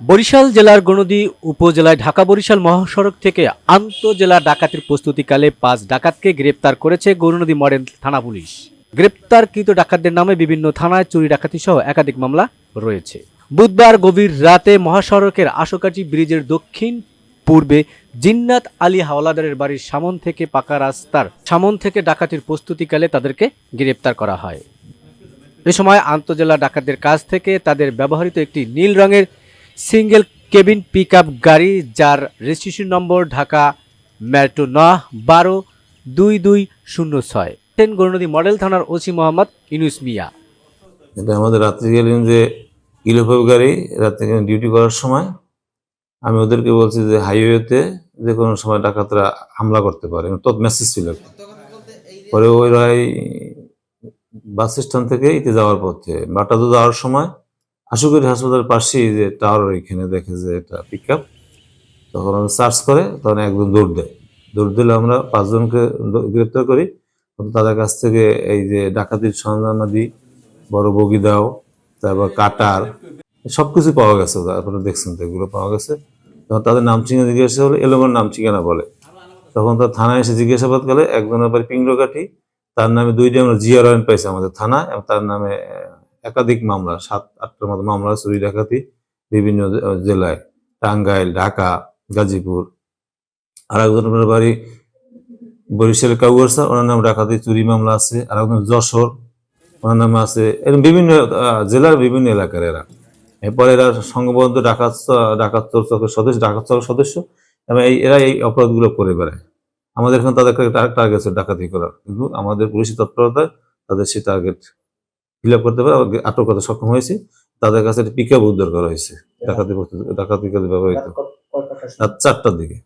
বরিশাল জেলার গণদী উপজেলায় ঢাকা বরিশাল মহাসড়ক থেকে আন্তঃজেলা ডাকাতির প্রস্তুতিকালে পাঁচ ডাকাতকে গ্রেপ্তার করেছে গৌরনদী মডেল থানা পুলিশ। গ্রেপ্তারকৃত ডাকাতদের নামে বিভিন্ন থানায় চুরি ডাকাতি সহ একাধিক মামলা রয়েছে। বুধবার গভীর রাতে মহাসড়কের আশোকাটি ব্রিজের দক্ষিণ পূর্বে জিন্নাত আলী হাওলাদারের বাড়ির সামন থেকে পাকা রাস্তার সামন থেকে ডাকাতির প্রস্তুতিকালে তাদেরকে গ্রেপ্তার করা হয়। এ সময় আন্তজেলা ডাকাতদের কাছ থেকে তাদের ব্যবহৃত একটি নীল রঙের সিঙ্গেল কেবিন পিক গাড়ি যার রেজিস্ট্রেশন নম্বর ঢাকা ম্যাট্রো ন বারো, দুই দুই, শূন্য ছয়। টেন গৌরনদী মডেল থানার ওসি মোহাম্মদ ইনুস মিয়া। এটা আমাদের রাত্রিকালীন যে ইলোফেব গাড়ি রাত্রিকালীন ডিউটি করার সময়। আমি ওদেরকে বলছি যে হাইওয়েতে যে কোনো সময় ডাকাতরা হামলা করতে পারে। তত মেসেজ ছিল পরে ওইরা এই বাস স্ট্যান্ড থেকে ইতে যাওয়ার পথে। বাটাতে যাওয়ার সময় আশুগরি হাসপাতালের পাশেই যে টাওয়ার এখানে দেখে যে এটা পিক আপ তখন আমি সার্চ করে, তখন একদম দৌড় দেয়। দৌড় দিলে আমরা পাঁচজনকে গ্রেপ্তার করি। তাদের কাছ থেকে এই যে ডাকাতির সরঞ্জামাদি বড় বগি দাও, তারপর কাটার সব কিছু পাওয়া গেছে তারপরে দেখছেন তো এগুলো পাওয়া গেছে। তখন তাদের নাম ঠিকানা জিজ্ঞাসা হলে এলোমের নাম ঠিকানা বলে। তখন তার থানায় এসে জিজ্ঞাসাবাদ করে একজনের বাড়ি পিংড়কাঠি, তার নামে দুইটা আমরা জিআর ওয়ারেন্ট পাইছে আমাদের থানা এবং তার নামে একাধিক মামলা, সাত, আটটার মতো মামলা চুরি ডাকাতি বিভিন্ন জেলায়। টাঙ্গাইল, ঢাকা, গাজীপুর। আর একজনের বাড়ি বরিশাল কাউয়ার ওনার নাম ডাকাতি, চুরি মামলা আছে। আর একজন যশোর, ওনার নামে আছে এরকম বিভিন্ন জেলার বিভিন্ন এলাকার এরা। এরপরে এরা সংঘবদ্ধ ডাকাত ডাকাত চক্রের সদস্য, ডাকাত চক্রের সদস্য, এবং এই এরা এই অপরাধগুলো করে বেড়ায়। আমাদের এখানে তাদের টার্গেট ডাকাতি করার। কিন্তু আমাদের পুলিশি তৎপরতায় তাদের সেই টার্গেট ফিল আপ করতে পারে আটক করতে সক্ষম হয়েছে। তাদের কাছে পিক আপ উদ্ধার করা হয়েছে। ডাকাতি ডাকাতি কাজে ব্যবহৃত। রাত চারটার দিকে।